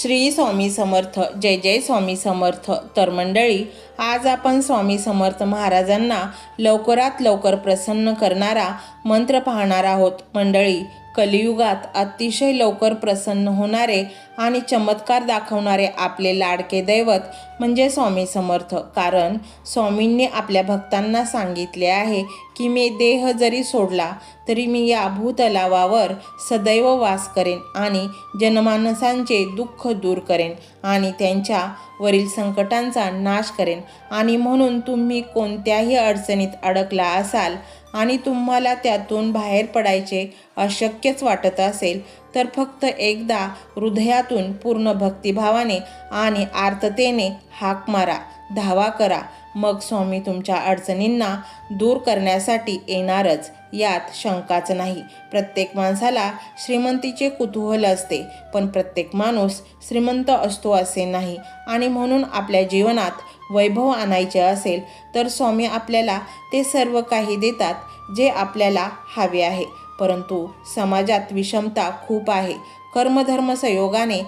श्री स्वामी समर्थ जय जय स्वामी समर्थ. तर मंडळी आज आपण स्वामी समर्थ महाराजांना लवकरात लवकर प्रसन्न करणारा मंत्र पाहणार आहोत. मंडळी कलियुगात अतिशय लवकर प्रसन्न होणारे आणि चमत्कार दाखवणारे आपले लाडके दैवत म्हणजे स्वामी समर्थ. कारण स्वामींनी आपल्या भक्तांना सांगितले आहे की मी देह जरी सोडला तरी मी या भूतलावावर सदैव वास करेन आणि जनमानसांचे दुःख दूर करेन आणि त्यांच्या वरील संकटांचा नाश करेन. आणि म्हणून तुम्ही कोणत्याही अडचणीत अडकला असाल आणि तुम्हाला त्यातून बाहेर पडायचे अशक्यच वाटत असेल तर फक्त एकदा हृदयातून पूर्ण भक्तिभावाने आणि आर्ततेने हाक मारा धावा करा. मग स्वामी तुमच्या अडचणींना दूर करण्यासाठी येणारच यात शंकाच नाही. प्रत्येक माणसाला श्रीमंतीचे कुतूहल असते पण प्रत्येक माणूस श्रीमंत असतो असे नाही. आणि म्हणून आपल्या जीवनात वैभव आणायचे असेल तर स्वामी आपल्याला ते सर्व काही देतात जे आपल्याला हवे आहे. परंतु समाजात विषमता खूप आहे. कर्मधर्म संयोगाने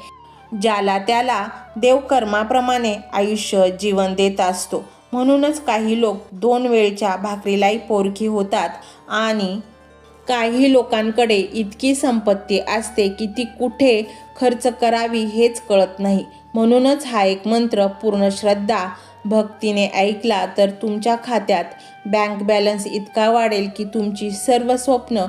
ज्याला त्याला देवकर्माप्रमाणे आयुष्य जीवन देत असतो. म्हणूनच काही लोक दोन वेळच्या भाकरीलाही पोरखी होतात आणि काही लोकांकडे इतकी संपत्ती असते की ती कुठे खर्च करावी हेच कळत नाही. म्हणूनच हा एक मंत्र पूर्ण श्रद्धा भक्तीने ऐकला तर तुमच्या खात्यात बँक बॅलन्स इतका वाढेल की तुमची सर्व स्वप्न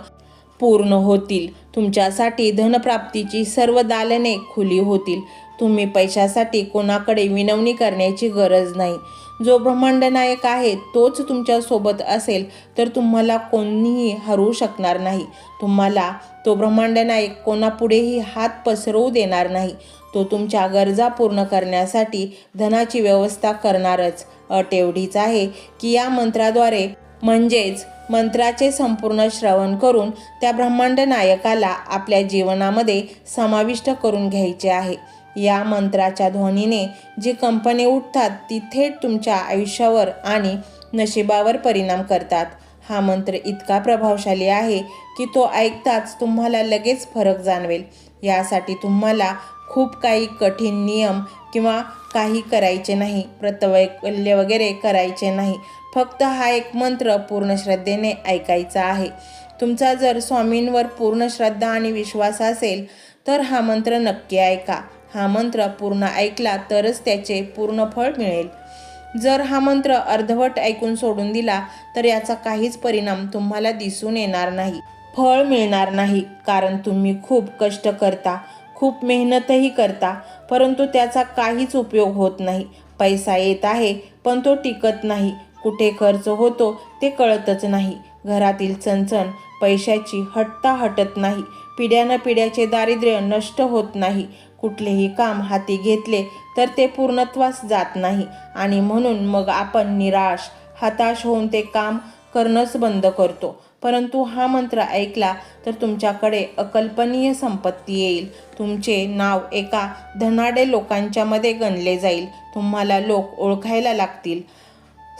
पूर्ण होतील. तुमच्यासाठी धनप्राप्तीची सर्व दालने खुली होतील. तुम्ही पैशासाठी कोणाकडे विनवणी करण्याची गरज नाही. जो ब्रह्मांडनायक आहे तोच तुमच्यासोबत असेल तर तुम्हाला कोणीही हरवू शकणार नाही. तुम्हाला तो ब्रह्मांड नायक कोणापुढेही हात पसरवू देणार नाही. तो तुमच्या गरजा पूर्ण करण्यासाठी धनाची व्यवस्था करणारच. अट एवढीच आहे की या मंत्राद्वारे म्हणजेच मंत्राचे संपूर्ण श्रवण करून त्या ब्रह्मांड नायकाला आपल्या जीवनामध्ये समाविष्ट करून घ्यायचे आहे. या मंत्राच्या ध्वनीने जी कंपने उठतात ती थेट तुमच्या आयुष्यावर आणि नशिबावर परिणाम करतात. हा मंत्र इतका प्रभावशाली आहे की तो ऐकताच तुम्हाला लगेच फरक जाणवेल. यासाठी तुम्हाला खूप काही कठीण नियम किंवा काही करायचे नाही प्रतवैकल्य वगैरे करायचे नाही. फक्त हा एक मंत्र पूर्ण श्रद्धेने ऐकायचा आहे. तुमचा जर स्वामींवर पूर्ण श्रद्धा आणि विश्वास असेल तर हा मंत्र नक्की ऐका. हा मंत्र पूर्ण ऐकला तरच त्याचे पूर्ण फळ मिळेल. जर हा मंत्र अर्धवट ऐकून सोडून दिला तर याचा काहीच परिणाम तुम्हाला दिसून येणार नाही. फळ मिळणार नाही कारण तुम्ही खूप कष्ट करता खूप मेहनतही करता परंतु त्याचा काहीच उपयोग होत नाही. पैसा येत आहे पण तो टिकत नाही. कुठे खर्च होतो ते कळतच नाही. घरातील चणचण पैशाची हटता हटत नाही. पिढ्यानं पिढ्याचे दारिद्र्य नष्ट होत नाही. कुठलेही काम हाती घेतले तर ते पूर्णत्वास जात नाही. आणि म्हणून मग आपण निराश हताश होऊन ते काम करणंच बंद करतो. परंतु हा मंत्र ऐकला तर तुमच्याकडे अकल्पनीय संपत्ती येईल. तुमचे नाव एका धनाडे लोकांच्यामध्ये गणले जाईल. तुम्हाला लोक ओळखायला लागतील.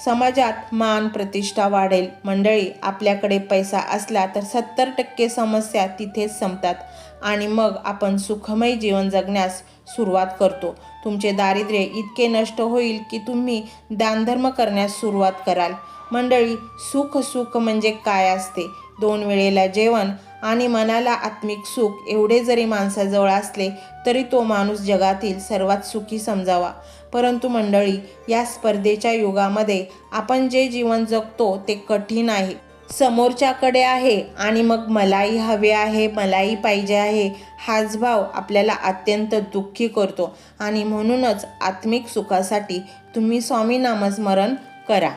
समाजात मान प्रतिष्ठा वाढेल. मंडळी आपल्याकडे पैसा असला तर सत्तर टक्के समस्या तिथेच संपतात. आणि मग आपण सुखमय जीवन जगण्यास सुरुवात करतो. तुमचे दारिद्र्य इतके नष्ट होईल की तुम्ही दानधर्म करण्यास सुरुवात कराल. मंडळी सुख सुख म्हणजे काय असते? दोन वेळेला जेवण आणि मनाला आत्मिक सुख एवढे जरी माणसाजवळ असले तरी तो माणूस जगातील सर्वात सुखी समजावा. परंतु मंडळी या स्पर्धेच्या युगामध्ये आपण जे जीवन जगतो ते कठीण आहे. समोरच्याकडे आहे आणि मग मलाही हवे आहे मलाही पाहिजे आहे. हाच भाव आपल्याला अत्यंत दुःखी करतो आणि म्हणूनच आत्मिक सुखासाठी तुम्ही स्वामी नामस्मरण करा.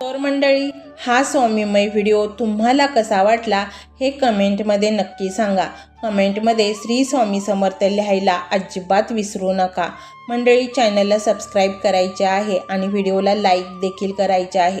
तर मंडळी हा स्वामीमय व्हिडिओ तुम्हाला कसा वाटला हे कमेंटमध्ये नक्की सांगा. कमेंटमध्ये श्री स्वामी समर्थ लिहायला अजिबात विसरू नका. मंडळी चॅनलला सबस्क्राईब करायचे आहे आणि व्हिडिओला लाईक देखील करायचे आहे.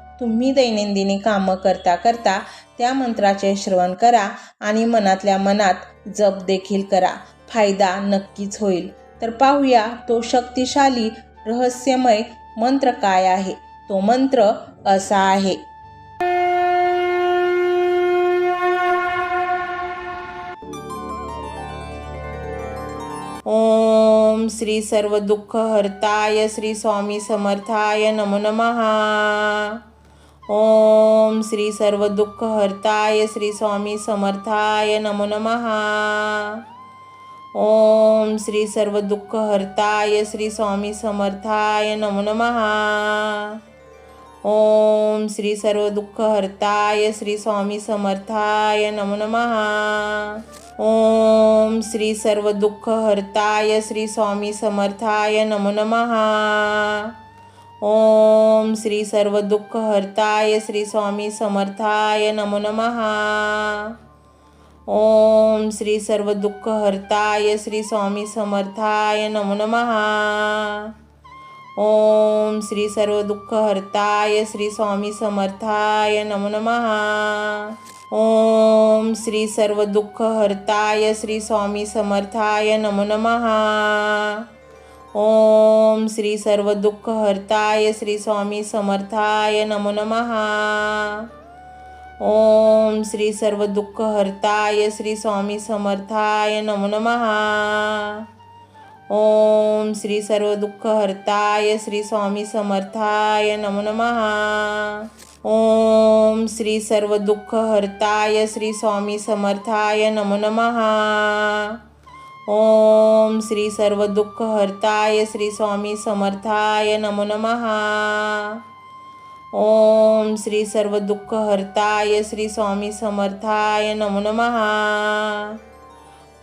तुम्ही दैनंदिनी कामं करता करता त्या मंत्राचे श्रवण करा आणि मनातल्या मनात जप देखील करा. फायदा नक्कीच होईल. तर पाहूया तो शक्तिशाली रहस्यमय मंत्र काय आहे? तो मंत्र असा आहे. ओम श्री सर्व दुःख हर्ताय श्री स्वामी समर्थाय नमो नमः. ओम श्री सर्व दुःख हर्ताय श्री स्वामी समर्थाय नमो नमहा ओम श्री सर्व दुःख हर्ताय श्री स्वामी समर्थाय नमो नमहा ओम श्री सर्व दुःख हर्ताय श्री स्वामी समर्थाय नमो नमहा ओम श्री सर्व दुःख हर्ताय श्री स्वामी समर्थाय नमो नमहा ओम श्री सर्व दुःख हर्ताय श्री स्वामी समर्थाय नमो नमः. ओम श्री सर्व दुःख हर्ताय श्री स्वामी समर्थाय नमो नमः. ओम श्री सर्व दुःख हर्ताय श्री स्वामी समर्थाय नमो नमहा ओम श्री सर्व दुःख हर्ताय श्री स्वामी समर्थाय नमो नमः. ओम श्री सर्व दुःख हर्ताय श्री स्वामी समर्थाय नमो नमहा ओम श्री सर्व दुःख हर्ताय श्री स्वामी समर्थाय नमो नमः. ओम श्री सर्व दुःख हर्ताय श्री स्वामी समर्थाय नमो नमः. ओम श्री सर्व दुःख हर्ताय श्री स्वामी समर्थाय नमो नमः. ओम श्री सर्व दुःख हर्ताय श्री स्वामी समर्थाय नमो नमहा ओम श्री सर्व दुःख हर्ताय श्री स्वामी समर्थाय नमो नमहा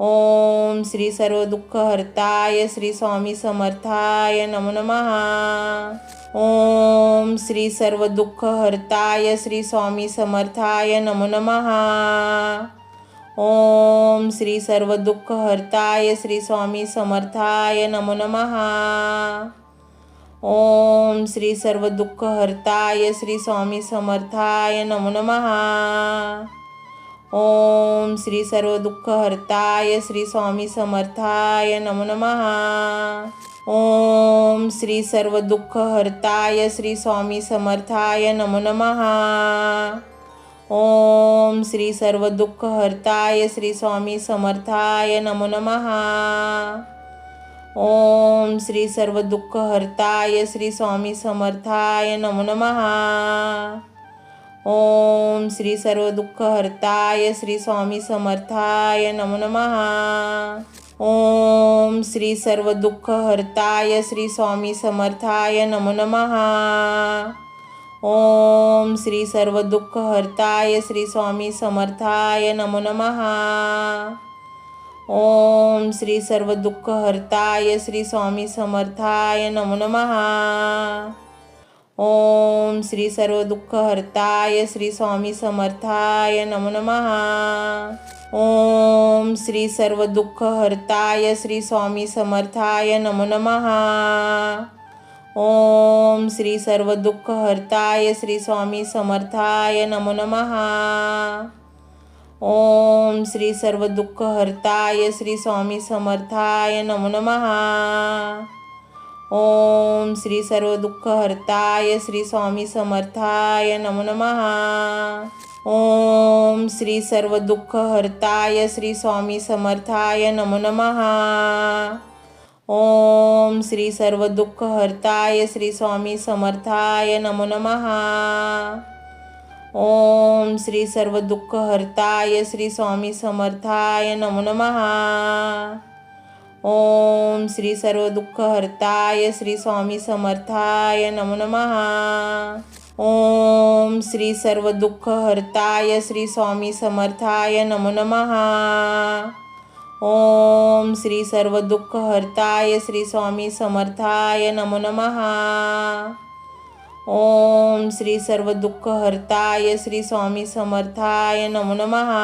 ओम श्री सर्व दुःख हर्ताय श्री स्वामी समर्थाय नमो नमहा ओम श्री सर्व दुःख हर्ताय श्री स्वामी समर्थाय नमो नमहा ओम श्री सर्व दुःख हर्ताय श्री स्वामी समर्थाय नमो नमहा ओम श्री सर्व दुःख हर्ताय श्री स्वामी समर्थाय नमो नमहा ओम श्री सर्व दुःख हर्ताय श्री स्वामी समर्थाय नमो नमहा ओम श्री सर्व दुःख हर्ताय श्री स्वामी समर्थाय नमो नमहा ओम श्री सर्व दुःख हर्ताय श्री स्वामी समर्थाय नमो नमहा. ओम श्री सर्व दुःख हर्ताय श्री स्वामी समर्थाय नमो नमः ओम श्री सर्व दुःख हर्ताय श्री स्वामी समर्थाय नमो नमहा. ओम श्री सर्व दुःख हर्ताय श्री स्वामी समर्थाय नमो नमः ओम श्री सर्व दुःख हर्ताय श्री स्वामी समर्थाय नमो नमहा ओम श्री सर्व दुःख हर्ताय श्री स्वामी समर्थाय नमो नमहा ओम श्री सर्व दुःख हर्ताय श्री स्वामी समर्थाय नमो नमहा ओम श्री सर्व दुःख हर्ताय श्री स्वामी समर्थाय नमो नमहा ओम श्री सर्व दुःख हर्ताय श्री स्वामी समर्थाय नमो नमहा ओम श्री सर्व दुःख हर्ताय श्री स्वामी समर्थाय नमो नमहा ओम श्री सर्व दुःख हर्ताय श्री स्वामी समर्थाय नमो नमहा ओम श्री सर्व दुःख हर्ताय श्री स्वामी समर्थाय नमो नमहा ओम श्री सर्व दुःख हर्ताय श्री स्वामी समर्थाय नमो नमः. ओम श्री सर्व दुःख हर्ताय श्री स्वामी समर्थाय नमो नमहा ओम श्री सर्व दुःख हर्ताय श्री स्वामी समर्थाय नमो नमहा ओम श्री सर्व दुःख हर्ताय श्री स्वामी समर्थाय नमो नमः. ओम श्री सर्व दुःख हर्ताय श्री स्वामी समर्थाय नमो नमहा ओम श्री सर्व दुःख हर्ताय श्री स्वामी समर्थाय नमो नमहा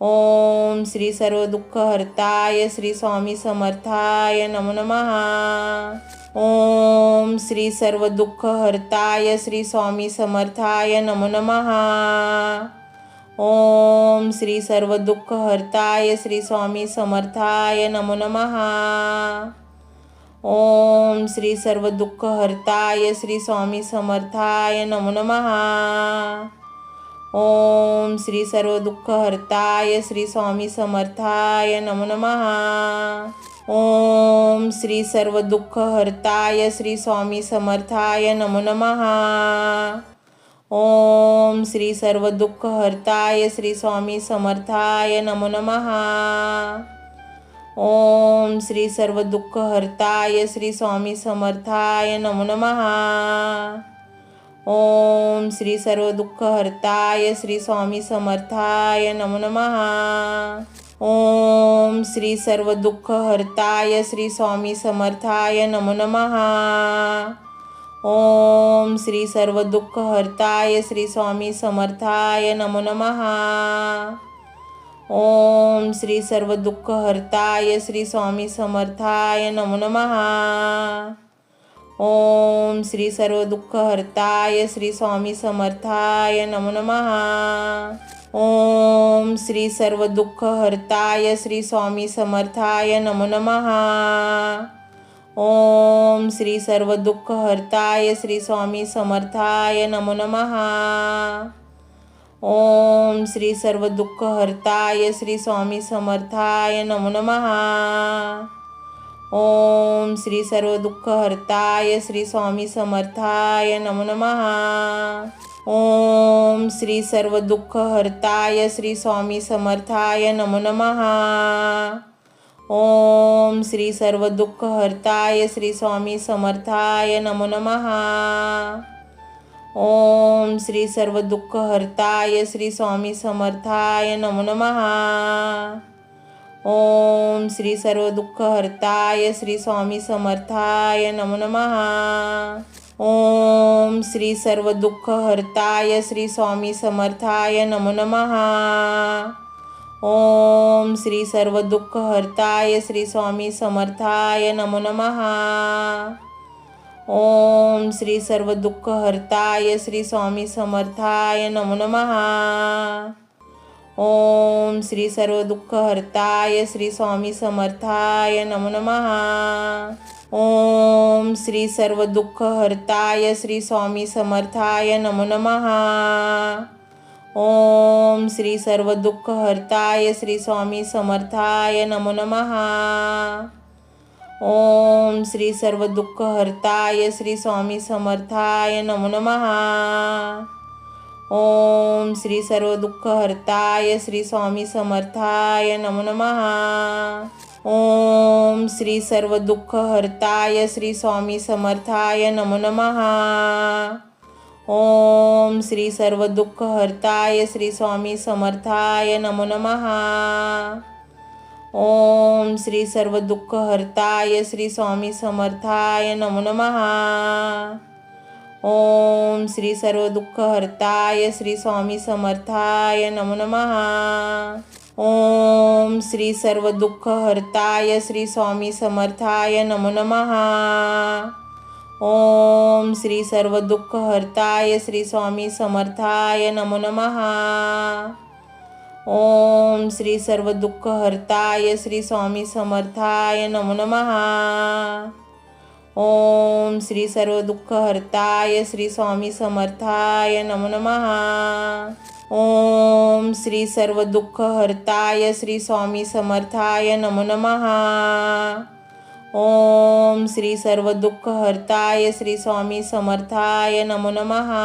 ओम श्री सर्व दुःख हर्ताय श्री स्वामी समर्थाय नमो नमहा ओम श्री सर्व दुःख हर्ताय श्री स्वामी समर्थाय नमो नमहा ओम श्री सर्व दुःख हर्ताय श्री स्वामी समर्थाय नमो नमहा ओम श्री सर्व दुःख हर्ताय श्री स्वामी समर्थाय नमो नमहा ओम श्री सर्व दुःख हर्ताय श्री स्वामी समर्थाय नमो नमहा ओम श्री सर्व दुःख हर्ताय श्री स्वामी समर्थाय नमो नमहा ओम श्री सर्व दुःख हर्ताय श्री स्वामी समर्थाय नमो नमहा ओम श्री सर्व दुःख हर्ताय श्री स्वामी समर्थाय नमो नमहा ओम श्री सर्व दुःख हर्ताय श्री स्वामी समर्थाय नमो नमहा ओम श्री सर्व दुःख हर्ताय श्री स्वामी समर्थाय नमो नमहा ओम श्री सर्व दुःख हर्ताय श्री स्वामी समर्थाय नमो नमहा ओम श्री सर्व दुःख हर्ताय श्री स्वामी समर्थाय नमो नमहा ओम श्री सर्व दुःख हर्ताय श्री स्वामी समर्थाय नमो नमहा ओम श्री सर्व दुःख हर्ताय श्री स्वामी समर्थाय नमो नमहा ओम श्री सर्व दुःख हर्ताय श्री स्वामी समर्थाय नमो नमहा ओम श्री सर्व दुःख हर्ताय श्री स्वामी समर्थाय नमो नमहा ओम श्री सर्व दुःख हर्ताय श्री स्वामी समर्थाय नमो नमहा ओम श्री सर्व दुःख हर्ताय श्री स्वामी समर्थाय नमो नमहा ओम श्री सर्व दुःख हर्ताय श्री स्वामी समर्थाय नमो नमहा ओम श्री सर्व दुःख हर्ताय श्री स्वामी समर्थाय नमो नमहा ओम श्री सर्व दुःख हर्ताय श्री स्वामी समर्थाय नमो नमहा ओम श्री सर्व दुःख हर्ताय श्री स्वामी समर्थाय नमो नमहा ओम श्री सर्व दुःख हर्ताय श्री स्वामी समर्थाय नमो नमहा ओम श्री सर्व दुःख हर्ताय श्री स्वामी समर्थाय नमो नमहा ओम श्री सर्व दुःख हर्ताय श्री स्वामी समर्थाय नमो नमहा ओम श्री सर्व दुःख हर्ताय श्री स्वामी समर्थाय नमो नमहा ओम श्री सर्व दुःख हर्ताय श्री स्वामी समर्थाय नमो नमहा ओम श्री सर्व दुःख हर्ताय श्री स्वामी समर्थाय नमो नमहा ओम श्री सर्व दुःख हर्ताय श्री स्वामी समर्थाय नमो नमहा ओम श्री सर्व दुःख हर्ताय श्री स्वामी समर्थाय नमो नमहा ओम श्री सर्व दुःख हर्ताय श्री स्वामी समर्थाय नमो नमहा ओम श्री सर्व दुःख हर्ताय श्री स्वामी समर्थाय नमो नमहा ओम श्री सर्व दुःख हर्ताय श्री स्वामी समर्थाय नमो नमहा ओम श्री सर्व दुःख हर्ताय श्री स्वामी समर्थाय नमो नमहा ओम श्री सर्व दुःख हर्ताय श्री स्वामी समर्थाय नमो नमहा ओम श्री सर्व दुःख हर्ताय श्री स्वामी समर्थाय नमो नमहा ओम श्री सर्व दुःख हर्ताय श्री स्वामी समर्थाय नमो नमहा ओम श्री सर्व दुःख हर्ताय श्री स्वामी समर्थाय नमो नमहा ओम श्री सर्व दुःख हर्ताय श्री स्वामी समर्थाय नमो नमहा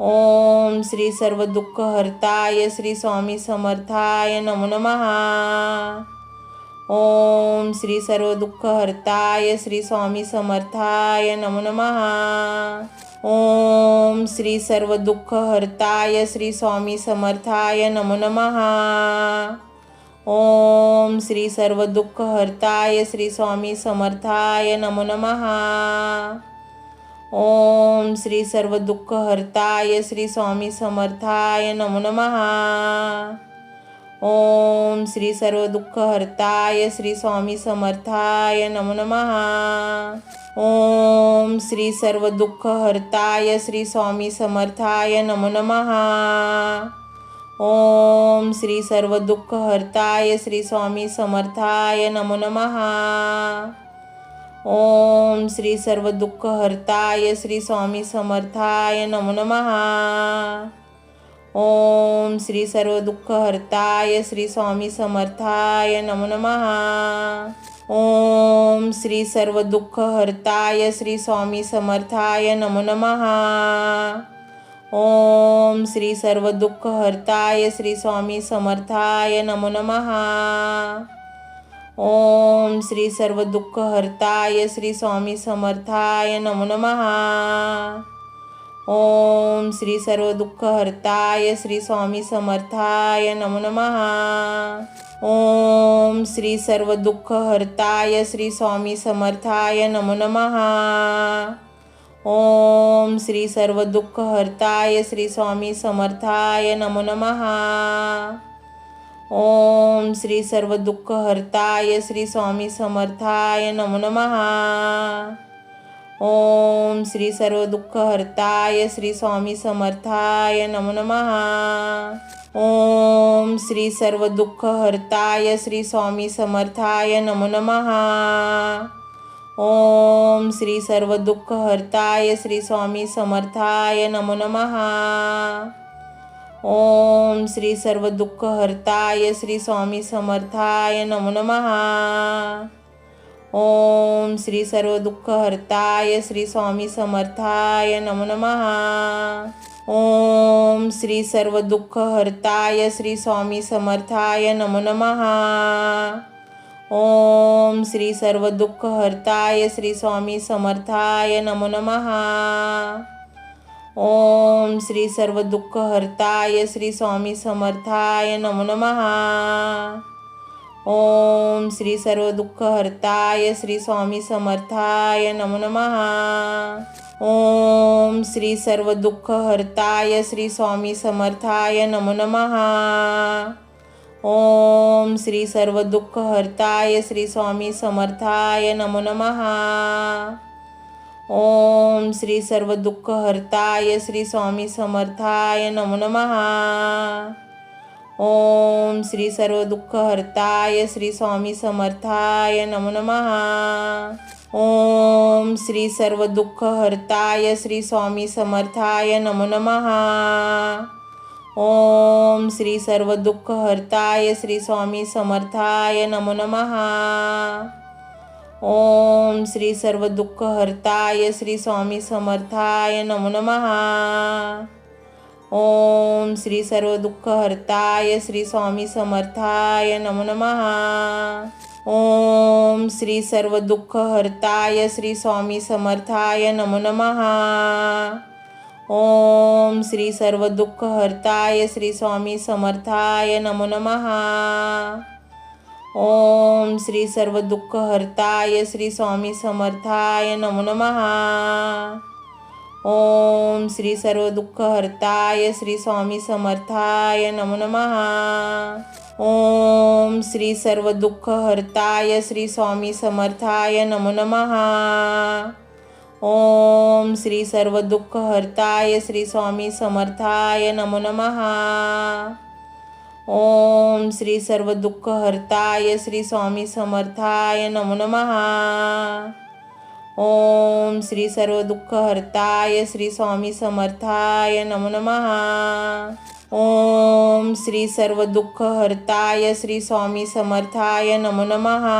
ओम श्री सर्व दुःख हर्ताय श्री स्वामी समर्थाय नमो नमहा ओम श्री सर्व दुःख हर्ताय श्री स्वामी समर्थाय नमो नमहा ओम श्री सर्व दुःख हर्ताय श्री स्वामी समर्थाय नमो नमः. ओम श्री सर्व दुःख हर्ताय श्री स्वामी समर्थाय नमो नमहा ओम श्री सर्व दुःख हर्ताय श्री स्वामी समर्थाय नमो नमः. ओम श्री सर्व दुःख हर्ताय श्री स्वामी समर्थाय नमो नमहा ओम श्री सर्व दुःख हर्ताय श्री स्वामी समर्थाय नमो नमहा ओम श्री सर्व दुःख हर्ताय श्री स्वामी समर्थाय नमो नमहा ओम श्री सर्व दुःख हर्ताय श्री स्वामी समर्थाय नमो नमहा ओम श्री सर्व दुःख हर्ताय श्री स्वामी समर्थाय नमो नमः. ओम श्री सर्व दुःख हर्ताय श्री स्वामी समर्थाय नमो नमहा ओम श्री सर्व दुःख हर्ताय श्री स्वामी समर्थाय नमो नमहा ओम श्री सर्व दुःख हर्ताय श्री स्वामी समर्थाय नमो नमहा ओम श्री सर्व दुःख हर्ताय श्री स्वामी समर्थाय नमो नमहा ओम श्री सर्व दुःख हर्ताय श्री स्वामी समर्थाय नमो नमहा ओम श्री सर्व दुःख हर्ताय श्री स्वामी समर्थाय नमो नमः. ओम श्री सर्व दुःख हर्ताय श्री स्वामी समर्थाय नमो नमहा ओम श्री सर्व दुःख हर्ताय श्री स्वामी समर्थाय नमो नमहा ओम श्री सर्व दुःख हर्ताय श्री स्वामी समर्थाय नमो नमः. ओम श्री सर्व दुःख हर्ताय श्री स्वामी समर्थाय नमो नमहा ओम श्री सर्व दुःख हर्ताय श्री स्वामी समर्थाय नमो नमहा ओम श्री सर्व दुःख हर्ताय श्री स्वामी समर्थाय नमो नमहा ओम श्री सर्व दुःख हर्ताय श्री स्वामी समर्थाय नमो नमहा ओम श्री सर्व दुःख हर्ताय श्री स्वामी समर्थाय नमो नमहा ओम श्री सर्व दुःख हर्ताय श्री स्वामी समर्थाय नमो नमहा ओम श्री सर्व दुःख हर्ताय श्री स्वामी समर्थाय नमो नमहा ओम श्री सर्व दुःख हर्ताय श्री स्वामी समर्थाय नमो नमहा ओम श्री सर्व दुःख हर्ताय श्री स्वामी समर्थाय नमो नमहा ओम श्री सर्व दुःख हर्ताय श्री स्वामी समर्थाय नमो नमहा ओम श्री सर्व दुःख हर्ताय श्री स्वामी समर्थाय नमो नमहा ओम श्री सर्व दुःख हर्ताय श्री स्वामी समर्थाय नमो नमहा ओम श्री सर्व दुःख हर्ताय श्री स्वामी समर्थाय नमो नमहा ओम श्री सर्व दुःख हर्ताय श्री स्वामी समर्थाय नमो नमहा ओम श्री सर्व दुःख हर्ताय श्री स्वामी समर्थाय नमो नमहा ओम श्री सर्व दुःख हर्ताय श्री स्वामी समर्थाय नमो नमहा ओम श्री सर्व दुःख हर्ताय श्री स्वामी समर्थाय नमो नमहा ओम श्री सर्व दुःख हर्ताय श्री स्वामी समर्थाय नमो नमहा ओम श्री सर्व दुःख हर्ताय श्री स्वामी समर्थाय नमो नमहा ओम श्री सर्व दुःख हर्ताय श्री स्वामी समर्थाय नमो नमहा ओम श्री सर्व दुःख हर्ताय श्री स्वामी समर्थाय नमो नमः. ओम श्री सर्व दुःख हर्ताय श्री स्वामी समर्थाय नमो नमहा ओम श्री सर्व दुःख हर्ताय श्री स्वामी समर्थाय नमो नमहा ओम श्री सर्व दुःख हर्ताय श्री स्वामी समर्थाय नमो नमहा